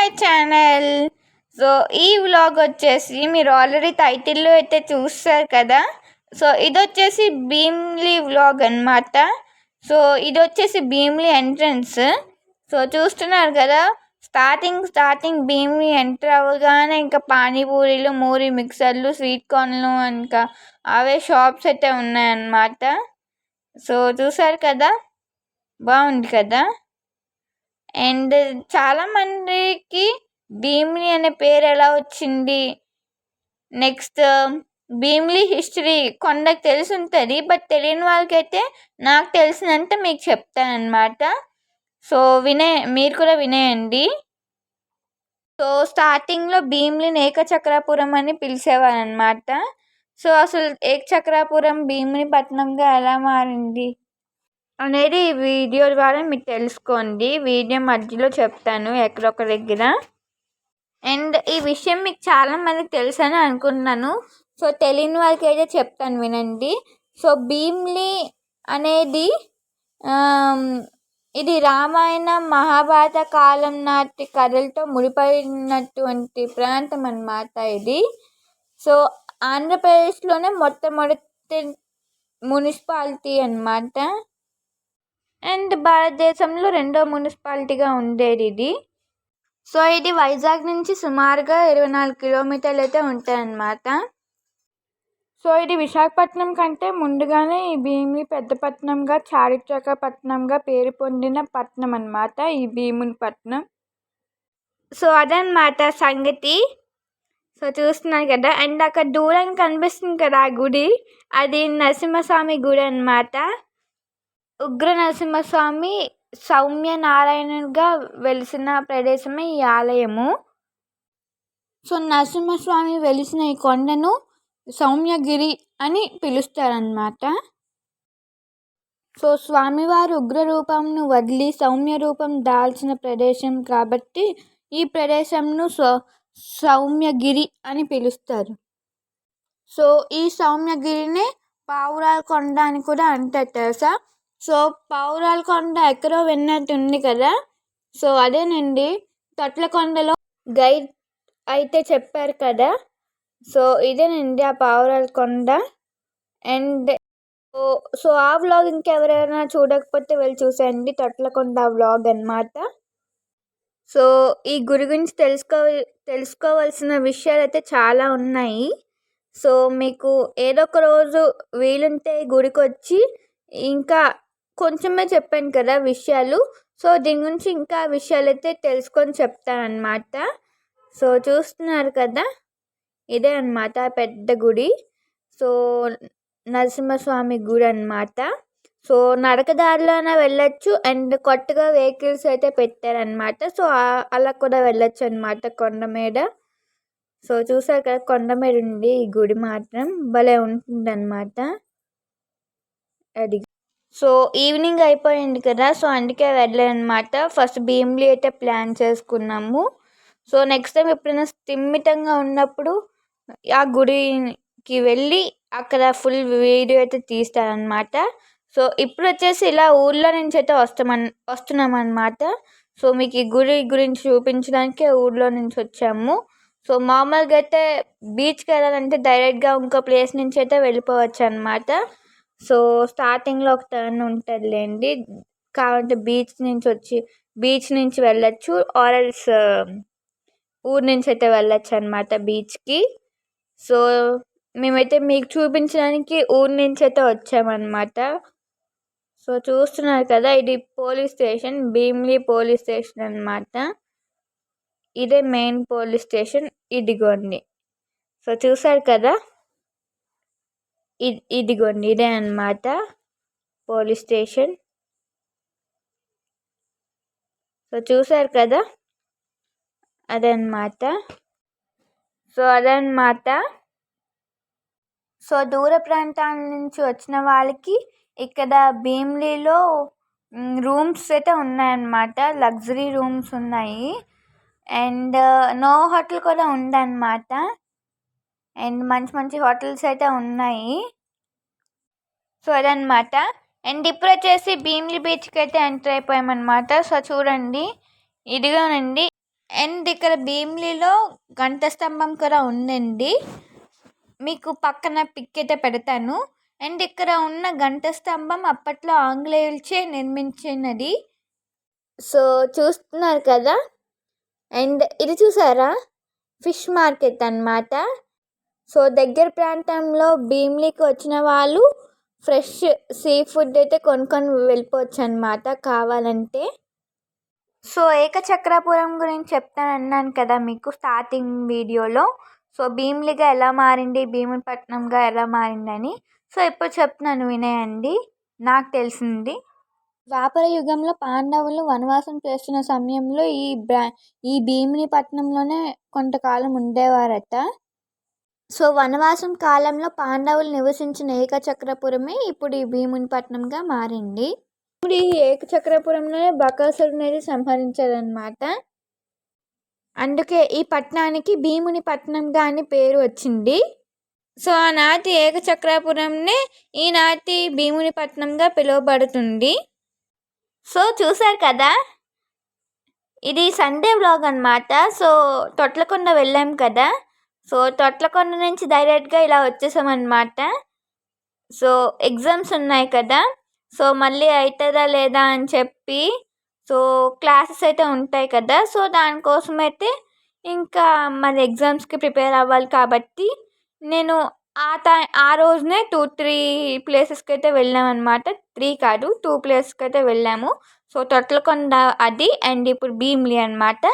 My channel. So ఈ vlog వచ్చేసి మీరు ఆల్రెడీ టైటిల్లో అయితే చూస్తారు కదా. సో ఇది వచ్చేసి భీమ్లీ వ్లాగ్ అనమాట సో ఇది వచ్చేసి భీమ్లీ ఎంట్రన్స్. సో చూస్తున్నారు కదా స్టార్టింగ్ స్టార్టింగ్ భీమ్లీ ఎంటర్ అవ్వగానే ఇంకా పానీపూరీలు మూరి మిక్సర్లు స్వీట్ కార్న్లు ఇంకా అవే షాప్స్ అయితే ఉన్నాయన్నమాట. సో చూసారు కదా? బాగుంది కదా? అండ్ చాలామందికి భీమిలి అనే పేరు ఎలా వచ్చింది? నెక్స్ట్ భీమిలి హిస్టరీ కొందరికి తెలిసి ఉంటుంది బట్ తెలియని వాళ్ళకైతే నాకు తెలిసినంత మీకు చెప్తాను అనమాట సో వినే మీరు కూడా వినేయండి. సో స్టార్టింగ్లో భీమిలిని ఏకచక్రాపురం అని పిలిచేవారు అనమాట సో అసలు ఏకచక్రాపురం భీమిని పట్టణంగా ఎలా మారింది? అనేది ఈ వీడియో ద్వారా మీరు తెలుసుకోండి. వీడియో మధ్యలో చెప్తాను ఎక్కడొక దగ్గర. అండ్ ఈ విషయం మీకు చాలా తెలుసని తెలుసు అనుకుంటున్నాను సో తెలియని వారికి అయితే చెప్తాను వినండి. సో భీమ్లీ అనేది ఇది రామాయణ మహాభారత కాలం నాటి కథలతో ముడిపడినటువంటి ప్రాంతం అన్నమాట ఇది. సో ఆంధ్రప్రదేశ్లోనే మొట్టమొదటి మున్సిపాలిటీ అన్నమాట. అండ్ భారతదేశంలో రెండో మున్సిపాలిటీగా ఉండేది ఇది. సో ఇది వైజాగ్ నుంచి సుమారుగా ఇరవై నాలుగు కిలోమీటర్లు అయితే ఉంటాయన్నమాట. సో ఇది విశాఖపట్నం కంటే ముందుగానే ఈ భీమిని పెద్ద పట్టణంగా చారిత్రక పట్టణంగా పేరు పొందిన పట్టణం అన్నమాట ఈ భీముని పట్టణం సో అదనమాట సంగతి. సో చూస్తున్నాను కదా అండ్ అక్కడ దూరం కనిపిస్తుంది కదా ఆ గుడి. అది నరసింహస్వామి గుడి అనమాట ఉగ్ర నరసింహస్వామి సౌమ్య నారాయణుగా వెలిసిన ప్రదేశమే ఈ ఆలయము. సో నరసింహస్వామి వెలిసిన ఈ కొండను సౌమ్యగిరి అని పిలుస్తారన్నమాట. సో స్వామివారు ఉగ్ర రూపంను వదిలి సౌమ్య రూపం దాల్చిన ప్రదేశం కాబట్టి ఈ ప్రదేశంను సౌ సౌమ్యగిరి అని పిలుస్తారు. సో ఈ సౌమ్యగిరినే పావురాల కొండ అని కూడా అంటారు తెలుసా? సో పావురాల కొండ ఎక్కడో విన్నట్టు ఉంది కదా? సో అదేనండి. తొట్లకొండలో గైడ్ అయితే చెప్పారు కదా? సో ఇదేనండి ఆ Pavurala Konda. And so so ఆ వ్లాగ్ ఇంకెవరైనా చూడకపోతే వెళ్ళి చూసేయండి. తొట్లకొండ వ్లాగ్ అనమాట సో ఈ గురి గురించి తెలుసుకో తెలుసుకోవాల్సిన విషయాలు అయితే చాలా ఉన్నాయి. సో మీకు ఏదో ఒక రోజు వీలుంటే గుడికి వచ్చి ఇంకా కొంచెమే చెప్పాను కదా విషయాలు. సో దీని గురించి ఇంకా విషయాలు అయితే తెలుసుకొని చెప్తానమాట సో చూస్తున్నారు కదా? ఇదే అనమాట పెద్ద గుడి. సో నరసింహస్వామి గుడి అనమాట సో నడకదారిలోనే వెళ్ళొచ్చు అండ్ కొత్తగా వెహికల్స్ అయితే పెట్టారనమాట సో అలా కూడా వెళ్ళొచ్చు అనమాట కొండ మీద సో చూసారు కదా కొండ మీద ఉంది ఈ గుడి మాత్రం. భలే ఉంటుందన్నమాట. అది సో ఈవినింగ్ అయిపోయింది కదా సో అందుకే వెళ్ళానమాట. ఫస్ట్ భీమ్లీ అయితే ప్లాన్ చేసుకున్నాము. సో నెక్స్ట్ టైం ఎప్పుడైనా స్థిమితంగా ఉన్నప్పుడు ఆ గుడికి వెళ్ళి అక్కడ ఫుల్ వీడియో అయితే తీస్తారనమాట. సో ఇప్పుడు వచ్చేసి ఇలా ఊళ్ళో నుంచి అయితే వస్తామన్ వస్తున్నాం అనమాట సో మీకు ఈ గుడి గురించి చూపించడానికే ఊళ్ళో నుంచి వచ్చాము. సో మామూలుగా అయితే బీచ్కి వెళ్ళాలంటే డైరెక్ట్గా ఇంకో ప్లేస్ నుంచి అయితే వెళ్ళిపోవచ్చు అనమాట సో స్టార్టింగ్లో ఒక టర్న్ ఉంటుందిలేండి. కావాలంటే బీచ్ నుంచి వచ్చి బీచ్ నుంచి వెళ్ళొచ్చు. ఆర్ఎల్స్ um, ఊరు నుంచి అయితే వెళ్ళొచ్చు అనమాట బీచ్కి సో మేమైతే మీకు చూపించడానికి ఊరి నుంచి అయితే వచ్చామన్నమాట సో చూస్తున్నారు కదా ఇది police station Bheemili police station అనమాట ఇదే మెయిన్ పోలీస్ స్టేషన్ ఇదిగోండి. సో చూసారు కదా? ఇదిగోండి ఇదే అనమాట పోలీస్ స్టేషన్. సో చూసారు కదా? అదనమాట సో అదనమాట సో దూర ప్రాంతాల నుంచి వచ్చిన వాళ్ళకి ఇక్కడ భీమ్లీలో రూమ్స్ అయితే ఉన్నాయన్నమాట. లగ్జరీ రూమ్స్ ఉన్నాయి. అండ్ నో హోటల్ కూడా ఉందన్నమాట. అండ్ మంచి మంచి హోటల్స్ అయితే ఉన్నాయి. సో అదనమాట అండ్ ఇప్పుడు వచ్చేసి భీమ్లీ బీచ్కి అయితే ఎంటర్ అయిపోయామన్నమాట. సో చూడండి. ఇదిగోనండి. అండ్ ఇక్కడ భీమిలిలో గంట స్తంభం కూడా ఉందండి. మీకు పక్కన పిక్ అయితే పెడతాను. అండ్ ఇక్కడ ఉన్న గంట స్తంభం అప్పట్లో ఆంగ్లేయులచే నిర్మించినది. సో చూస్తున్నారు కదా. అండ్ ఇది చూసారా? ఫిష్ మార్కెట్ అన్నమాట. సో దగ్గర ప్రాంతంలో భీమిలికి వచ్చిన వాళ్ళు ఫ్రెష్ సీ ఫుడ్ అయితే కొనుక్కొని వెళ్ళిపోవచ్చు అనమాట కావాలంటే. సో ఏకచక్రాపురం గురించి చెప్తాను అన్నాను కదా మీకు స్టార్టింగ్ వీడియోలో. సో భీమిలిగా ఎలా మారింది భీమునిపట్నంగా ఎలా మారిందని. సో ఇప్పుడు చెప్తున్నాను వినేయండి నాకు తెలిసింది. ద్వాపర యుగంలో పాండవులు వనవాసం చేస్తున్న సమయంలో ఈ బ్రా ఈ భీమునిపట్నంలోనే కొంతకాలం ఉండేవారట. సో వనవాసం కాలంలో పాండవులు నివసించిన ఏకచక్రపురమే ఇప్పుడు ఈ భీమునిపట్నంగా మారింది. ఇప్పుడు ఈ ఏకచక్రపురంలోనే బకాసురుని అనేది సంహరించారనమాట అందుకే ఈ పట్టణానికి భీముని పట్టణంగా అని పేరు వచ్చింది. సో ఆనాటి ఏకచక్రాపురంనే ఈనాటి భీముని పట్టణంగా పిలువబడుతుంది. సో చూసారు కదా? ఇది సండే బ్లాగ్ అనమాట సో తొట్లకొండ వెళ్ళాం కదా? సో తొట్లకొండ నుంచి డైరెక్ట్గా ఇలా వచ్చేసామన్నమాట. సో ఎగ్జామ్స్ ఉన్నాయి కదా. సో మళ్ళీ అవుతుందా లేదా అని చెప్పి సో క్లాసెస్ అయితే ఉంటాయి కదా. సో దానికోసం అయితే ఇంకా మరి ఎగ్జామ్స్కి ప్రిపేర్ అవ్వాలి కాబట్టి నేను ఆ టైం ఆ రోజునే టూ త్రీ ప్లేసెస్కి అయితే వెళ్ళామన్నమాట. త్రీ కాదు టూ ప్లేసెస్కి అయితే వెళ్ళాము. సో తొట్లకొండ అది అండ్ ఇప్పుడు భీమిలి అనమాట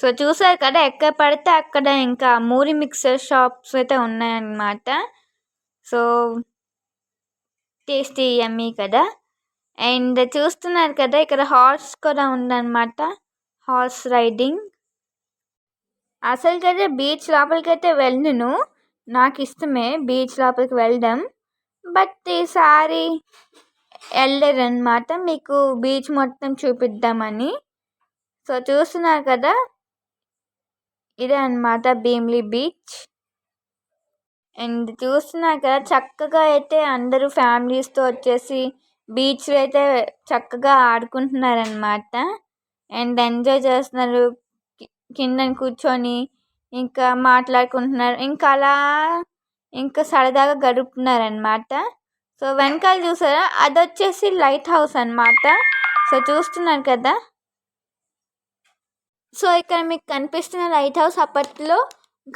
సో చూసారు కదా ఎక్కడ పడితే అక్కడ ఇంకా మూరి మిక్సర్ షాప్స్ అయితే ఉన్నాయన్నమాట. సో టేస్టీ యమ్మీ కదా. అండ్ చూస్తున్నారు కదా ఇక్కడ హార్స్ కూడా ఉందన్నమాట హార్స్ రైడింగ్. అసలుకైతే బీచ్ లోపలికైతే వెళ్ళను నాకు ఇష్టమే బీచ్ లోపలికి వెళ్ళడం. బట్ ఈసారి వెళ్ళలేదన్నమాట మీకు బీచ్ మొత్తం చూపిద్దామని. సో చూస్తున్నారు కదా ఇదే అనమాట భీమ్లీ బీచ్. అండ్ చూస్తున్నారు కదా చక్కగా అయితే అందరూ ఫ్యామిలీస్తో వచ్చేసి బీచ్లో అయితే చక్కగా ఆడుకుంటున్నారనమాట అండ్ ఎంజాయ్ చేస్తున్నారు కింద కూర్చొని ఇంకా మాట్లాడుకుంటున్నారు ఇంకా అలా ఇంకా సరదాగా గడుపుతున్నారనమాట సో వెనకాల చూసారా అది వచ్చేసి లైట్ హౌస్ అనమాట సో చూస్తున్నారు కదా సో ఇక్కడ మీకు కనిపిస్తున్న లైట్ హౌస్ అప్పట్లో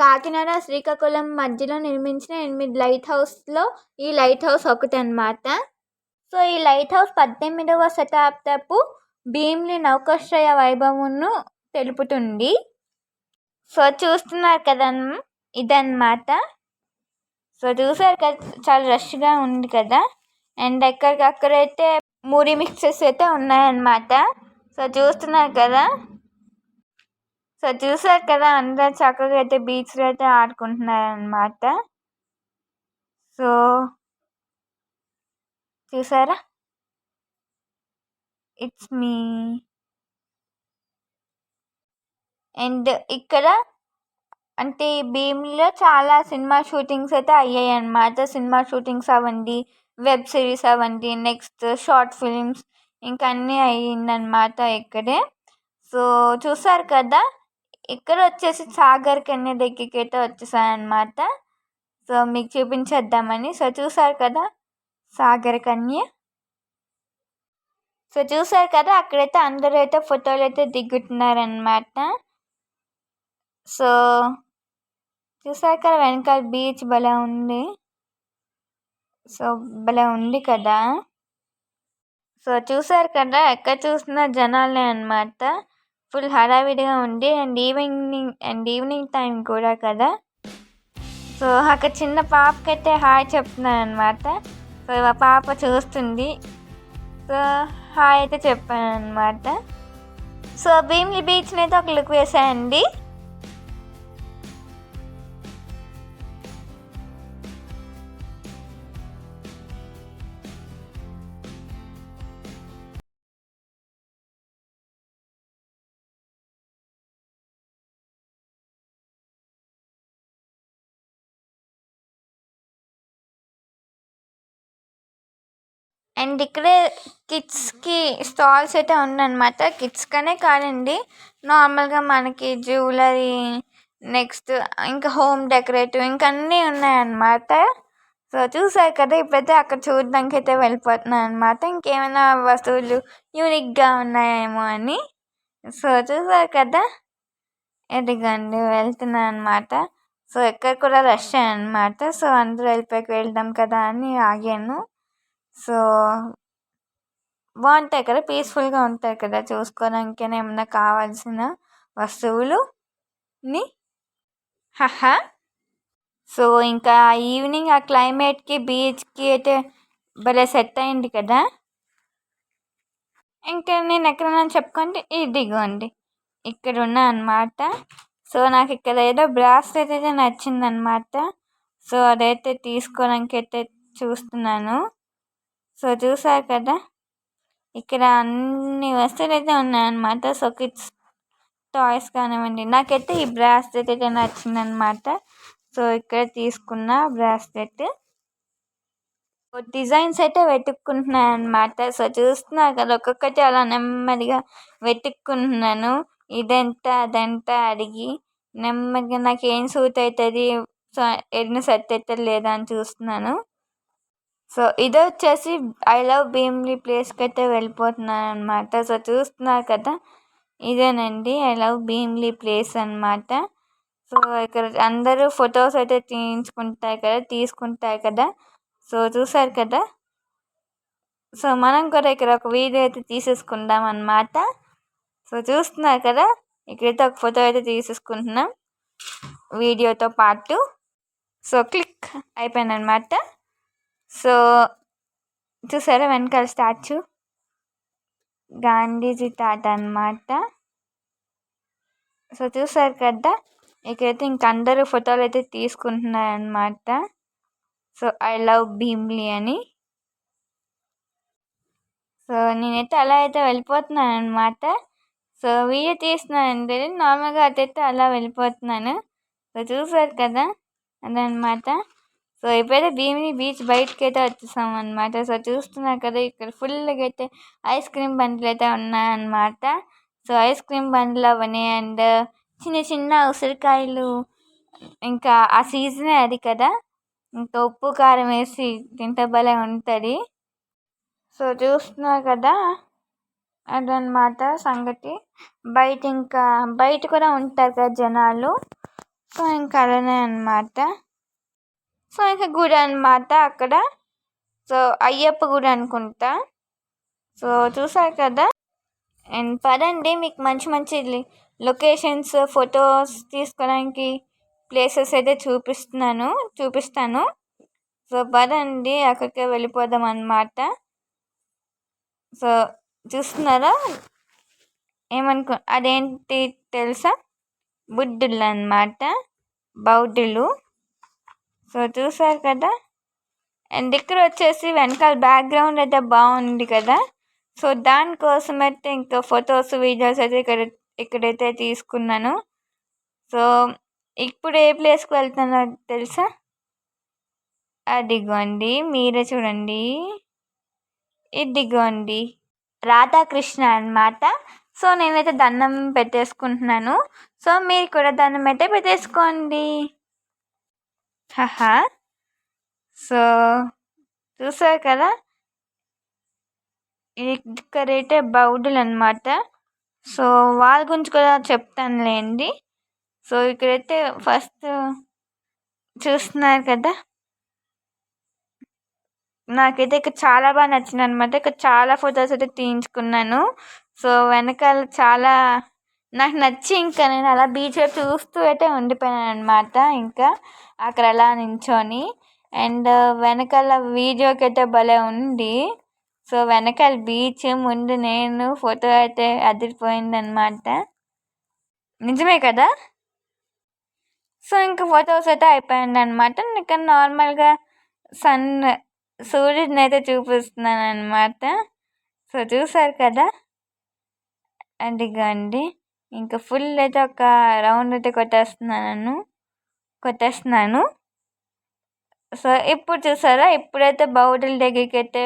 కాకినాడ శ్రీకాకుళం మధ్యలో నిర్మించిన ఎనిమిది లైట్ హౌస్లో ఈ లైట్ హౌస్ ఒకటి అనమాట సో ఈ లైట్ హౌస్ పద్దెనిమిదవ శతాబ్దపు భీమ్లీ నౌకాశ్రయ వైభవమును తెలుపుతుంది. సో చూస్తున్నారు కదా ఇదన్నమాట. సో చూసారు కదా చాలా రష్గా ఉంది కదా. అండ్ ఎక్కడికక్కడైతే మూరి మిక్సెస్ అయితే ఉన్నాయన్నమాట. సో చూస్తున్నారు కదా. సో చూసారు కదా అందరు చక్కగా అయితే బీచ్లో అయితే ఆడుకుంటున్నారు అనమాట సో చూసారా? ఇట్స్ మీ అండ్ ఇక్కడ అంటే భీమ్లో చాలా సినిమా షూటింగ్స్ అయితే అయ్యాయి అన్నమాట సినిమా షూటింగ్స్ అవ్వండి వెబ్ సిరీస్ అవ్వండి నెక్స్ట్ షార్ట్ ఫిలిమ్స్ ఇంకా అన్నీ అయ్యిందన్నమాట ఇక్కడే. సో చూసారు కదా ఇక్కడ వచ్చేసి సాగర్ కన్య దగ్గరికి అయితే వచ్చేసాను సో మీకు చూపించేద్దామని. సో చూసారు కదా సాగర్ కన్య. సో చూసారు కదా అక్కడైతే అందరూ అయితే ఫోటోలు అయితే దిగుతున్నారనమాట సో చూసారు కదా వెనకాల బీచ్ భలే ఉంది. సో భలే ఉంది కదా. సో చూసారు కదా ఎక్కడ చూసినా జనాలే అనమాట ఫుల్ హడావిడిగా ఉంది and evening and evening time కూడా కదా. సో అక్కడ చిన్న పాపకైతే హాయ్ చెప్తున్నాను అనమాట సో ఆ పాప చూస్తుంది. సో హాయ్ అయితే చెప్పాను అనమాట సో భీమ్లీ బీచ్ని అయితే ఒక లుక్ వేసాయండి. అండ్ ఇక్కడే కిడ్స్కి స్టాల్స్ అయితే ఉందన్నమాట. కిడ్స్ కనే కాదండి. నార్మల్గా మనకి జ్యువెలరీ నెక్స్ట్ ఇంకా హోమ్ డెకరేటివ్ ఇంకా అన్నీ ఉన్నాయన్నమాట. సో చూసారు కదా ఇప్పుడైతే అక్కడ చూడడానికి అయితే వెళ్ళిపోతున్నాను అనమాట ఇంకేమైనా వస్తువులు యూనిక్గా ఉన్నాయేమో అని. సో చూసారు కదా ఎదిగండి వెళ్తున్నాను అనమాట సో ఎక్కడ కూడా రష్ అనమాట సో అందరూ వెళ్ళిపోయి వెళ్దాం కదా అని ఆగాను. సో బాగుంటాయి కదా పీస్ఫుల్గా ఉంటాయి కదా చూసుకోవడానికి ఏమైనా కావాల్సిన వస్తువులు? ని? హహా. సో ఇంకా ఈవినింగ్ ఆ క్లైమేట్కి బీచ్కి అయితే భలే సెట్ అయింది కదా. ఇంకా నేను ఎక్కడన్నా చెప్పుకుంటే ఇదిగోండి ఇక్కడ ఉన్నా అనమాట సో నాకు ఇక్కడ ఏదో బ్రాస్లెట్ అయితే నచ్చిందనమాట సో అదైతే తీసుకోవడానికి అయితే చూస్తున్నాను. సో చూసారు కదా? ఇక్కడ అన్ని వస్తువులు అయితే ఉన్నాయన్నమాట. సో కిడ్స్ టాయ్స్ కానివ్వండి. నాకైతే ఈ బ్రాస్లెట్ అయితే నచ్చిందనమాట సో ఇక్కడ తీసుకున్న బ్రాస్లెట్ డిజైన్స్ అయితే వెతుక్కుంటున్నాను అనమాట సో చూస్తున్నారు కదా ఒక్కొక్కటి అలా నెమ్మదిగా వెతుక్కుంటున్నాను. ఇదెంత అదంతా అడిగి నెమ్మదిగా నాకు ఏం సూట్ అవుతుంది? సో ఎన్ని సెట్ అవుతుంది లేదా అని చూస్తున్నాను. సో ఇది వచ్చేసి ఐ లవ్ భీమ్లీ ప్లేస్కి అయితే వెళ్ళిపోతున్నాను అనమాట సో చూస్తున్నారు కదా ఇదేనండి ఐ లవ్ భీమ్లీ ప్లేస్ అనమాట సో ఇక్కడ అందరూ ఫొటోస్ అయితే తీయించుకుంటారు కదా తీసుకుంటారు కదా. సో చూసారు కదా? సో మనం కూడా ఇక్కడ ఒక వీడియో అయితే తీసేసుకుందాం అన్నమాట. సో చూస్తున్నారు కదా? ఇక్కడైతే ఒక ఫోటో అయితే తీసేసుకుంటున్నాం. వీడియోతో పాటు. సో క్లిక్ అయిపోయిందనమాట సో చూసారా వెనకాల స్టాచ్యూ? గాంధీజీ తాత అనమాట సో చూసారు కదా ఇక్కడైతే ఇంక అందరూ ఫోటోలు అయితే తీసుకుంటున్నారనమాట సో ఐ లవ్ భీమ్లీ అని. సో నేనైతే అలా అయితే వెళ్ళిపోతున్నాను అనమాట సో వీడియో తీస్తున్నాను అంటే నార్మల్గా అదైతే అలా వెళ్ళిపోతున్నాను. సో చూసారు కదా అదనమాట సో ఇప్పుడైతే భీమిని బీచ్ బయటకి అయితే వచ్చేసాం అనమాట సో చూస్తున్నారు కదా ఇక్కడ ఫుల్గా అయితే ఐస్ క్రీమ్ బండ్లు అయితే ఉన్నాయన్నమాట. సో ఐస్ క్రీమ్ బండ్లు అవన్నీ అండ్ చిన్న చిన్న ఉసిరికాయలు ఇంకా ఆ సీజనే అది కదా. ఇంకా ఉప్పు కారం వేసి తింటే భలే ఉంటుంది. సో చూస్తున్నారు కదా అదనమాట సంగతి. బయట ఇంకా బయట కూడా ఉంటారు కదా జనాలు. సో ఇంకా అలానే అనమాట సో ఇంకా గుడి అనమాట అక్కడ. సో అయ్యప్ప గుడి అనుకుంటా. సో చూసారు కదా? అండ్ పదండి మీకు మంచి మంచి లొకేషన్స్ ఫొటోస్ తీసుకోవడానికి ప్లేసెస్ అయితే చూపిస్తున్నాను చూపిస్తాను. సో పదండి అక్కడికే వెళ్ళిపోదాం అన్నమాట. సో చూస్తున్నారా? ఏమనుకో అదేంటి తెలుసా? బుద్ధులు అన్నమాట బౌద్ధులు. సో చూసారు కదా? అండ్ ఇక్కడ వచ్చేసి వెనకాల బ్యాక్గ్రౌండ్ అయితే బాగుంది కదా? సో దానికోసం అయితే ఇంకా ఫొటోస్ వీడియోస్ అయితే ఇక్కడ ఇక్కడైతే తీసుకున్నాను. సో ఇప్పుడు ఏ ప్లేస్కి వెళ్తున్నానో తెలుసా? అదిగోండి మీరే చూడండి. ఇదిగోండి రాధాకృష్ణ అనమాట సో నేనైతే దండం పెట్టేసుకుంటున్నాను. సో మీరు కూడా దండం అయితే పెట్టేసుకోండి. హహా సో చూసారు కదా? ఇక్కడైతే బౌద్ధులు అనమాట సో వాళ్ళ గురించి కూడా చెప్తానులేండి. సో ఇక్కడైతే ఫస్ట్ చూస్తున్నారు కదా? నాకైతే ఇక్కడ చాలా బాగా నచ్చింది అనమాట ఇక్కడ చాలా ఫొటోస్ అయితే తీయించుకున్నాను. సో వెనకాల చాలా నాకు నచ్చి ఇంకా నేను అలా బీచ్ వైపు చూస్తూ అయితే ఉండిపోయాను అనమాట ఇంకా అక్కడ అలా నించొని అండ్ వెనకాల వీడియోకి అయితే భలే ఉంది. సో వెనకాల బీచ్ ముందు నేను ఫోటో అయితే అదిరిపోయిందనమాట నిజమే కదా? సో ఇంకా ఫొటోస్ అయితే అయిపోయింది అనమాట ఇక్కడ నార్మల్గా సన్ సూర్యుడిని అయితే చూపిస్తున్నాను అనమాట సో చూసారు కదా? అదిగోండి. ఇంకా ఫుల్ అయితే ఒక రౌండ్ అయితే కొట్టేస్తున్నాను. కొట్టేస్తున్నాను. సో ఇప్పుడు చూసారా? ఇప్పుడైతే బౌడల దగ్గరికి అయితే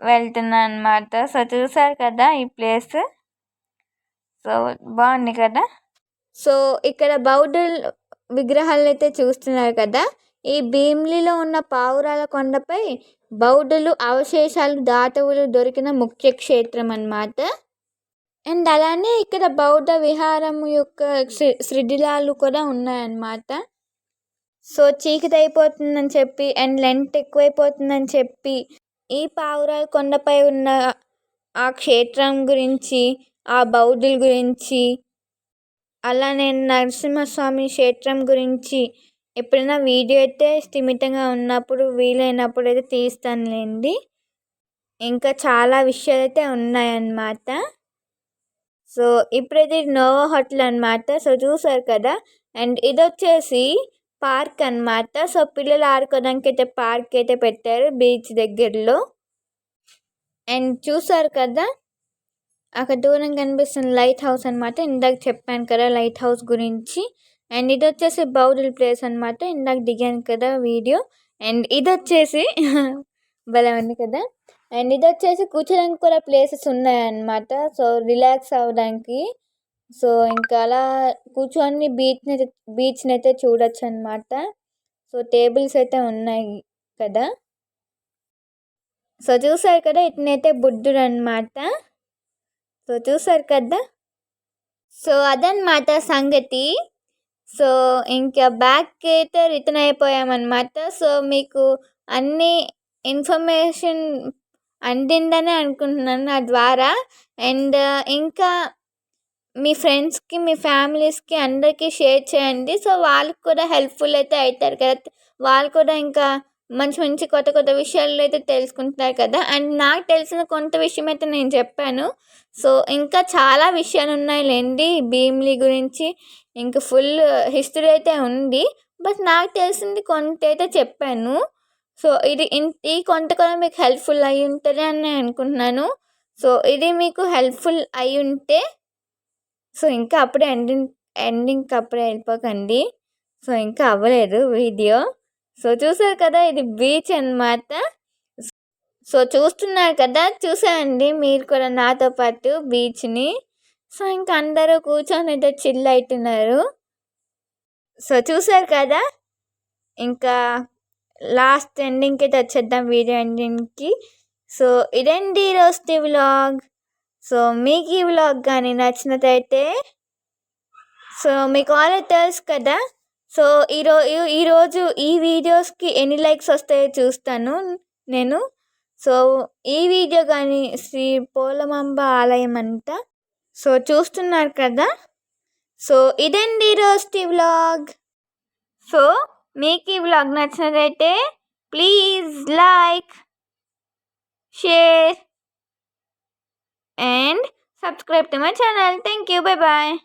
వెళ్తున్నాను అనమాట సో చూసారు కదా ఈ ప్లేస్ సో బాగుంది కదా? సో ఇక్కడ బౌద్ధ విగ్రహాలు అయితే చూస్తున్నారు కదా? ఈ భీమిలిలో ఉన్న పావురాల కొండపై బౌద్ధులు అవశేషాలు దాతవులు దొరికిన ముఖ్య క్షేత్రం అన్నమాట. అండ్ అలానే ఇక్కడ బౌద్ధ విహారం యొక్క శిథిలాలు కూడా ఉన్నాయన్నమాట. సో చీకటి అయిపోతుందని చెప్పి అండ్ లెంత్ ఎక్కువైపోతుందని చెప్పి ఈ పావురాల కొండపై ఉన్న ఆ క్షేత్రం గురించి ఆ బౌద్ధుల గురించి అలానే నరసింహస్వామి క్షేత్రం గురించి ఎప్పుడైనా వీడియో అయితే స్థిమితంగా ఉన్నప్పుడు వీలైనప్పుడు అయితే తీస్తానులేండి. ఇంకా చాలా విషయాలు అయితే ఉన్నాయన్నమాట. సో ఇప్పుడైతే నోవా హోటల్ అనమాట సో చూసారు కదా? అండ్ ఇది వచ్చేసి పార్క్ అనమాట సో పిల్లలు ఆడుకోవడానికి అయితే పార్క్ అయితే పెట్టారు బీచ్ దగ్గరలో. అండ్ చూసారు కదా? అక్కడ దూరం కనిపిస్తున్న లైట్ హౌస్ అనమాట ఇందాక చెప్పాను కదా లైట్ హౌస్ గురించి. అండ్ ఇది వచ్చేసి బౌడిల్ ప్లేస్ అనమాట ఇందాక దిగాను కదా వీడియో. అండ్ ఇది వచ్చేసి భలే ఉంది కదా? అండ్ ఇది వచ్చేసి కూర్చోడానికి కూడా ప్లేసెస్ ఉన్నాయన్నమాట. సో రిలాక్స్ అవ్వడానికి. సో ఇంకా అలా కూర్చొని బీచ్ని బీచ్ని అయితే చూడొచ్చు అనమాట సో టేబుల్స్ అయితే ఉన్నాయి కదా. సో చూసారు కదా ఇతనైతే బుద్ధుడు అనమాట సో చూసారు కదా. సో అదనమాట సంగతి. సో ఇంకా బ్యాక్కి అయితే రిటర్న్ అయిపోయామన్నమాట. సో మీకు అన్ని ఇన్ఫర్మేషన్ అందిందని అనుకుంటున్నాను నా ద్వారా. అండ్ ఇంకా మీ ఫ్రెండ్స్కి మీ ఫ్యామిలీస్కి అందరికీ షేర్ చేయండి. సో వాళ్ళకి కూడా హెల్ప్ఫుల్ అయితే అవుతారు కదా. వాళ్ళు కూడా ఇంకా మంచి మంచి కొత్త కొత్త విషయాలు అయితే తెలుసుకుంటున్నారు కదా. అండ్ నాకు తెలిసిన కొంత విషయం అయితే నేను చెప్పాను. సో ఇంకా చాలా విషయాలు ఉన్నాయి లేండి భీమ్లీ గురించి. ఇంకా ఫుల్ హిస్టరీ అయితే ఉంది. బట్ నాకు తెలిసింది కొంత అయితే చెప్పాను. సో ఇది ఈ కొంతకాలం మీకు హెల్ప్ఫుల్ అయి ఉంటుంది అని నేను అనుకుంటున్నాను. సో ఇది మీకు హెల్ప్ఫుల్ అయి ఉంటే సో ఇంకా అప్పుడే ఎండింగ్ ఎండింగ్కి అప్పుడే వెళ్ళిపోకండి. సో ఇంకా అవ్వలేదు వీడియో. సో చూసారు కదా ఇది బీచ్ అనమాట సో చూస్తున్నారు కదా చూసారండి మీరు కూడా నాతో పాటు బీచ్ని. సో ఇంకా అందరూ కూర్చొని అయితే చిల్ అవుతున్నారు. సో చూసారు కదా ఇంకా లాస్ట్ ఎండింగ్కి అయితే వచ్చేద్దాం వీడియో ఎండింగ్కి. సో ఇదండి ఈరోజు వ్లాగ్. సో మీకు ఈ వ్లాగ్ కానీ నచ్చినదైతే సో మీకు ఆల్రెడీ తెలుసు కదా. సో ఈరోజు ఈరోజు ఈ వీడియోస్కి ఎన్ని లైక్స్ వస్తాయో చూస్తాను నేను. సో ఈ వీడియో కానీ శ్రీ పోలమాంబ ఆలయం అంతా సో చూస్తున్నారు కదా. సో ఇదండి ఈరోజు వ్లాగ్. సో మీకు ఈ vlog నచ్చినదైతే please like share and subscribe to my channel. Thank you. Bye bye.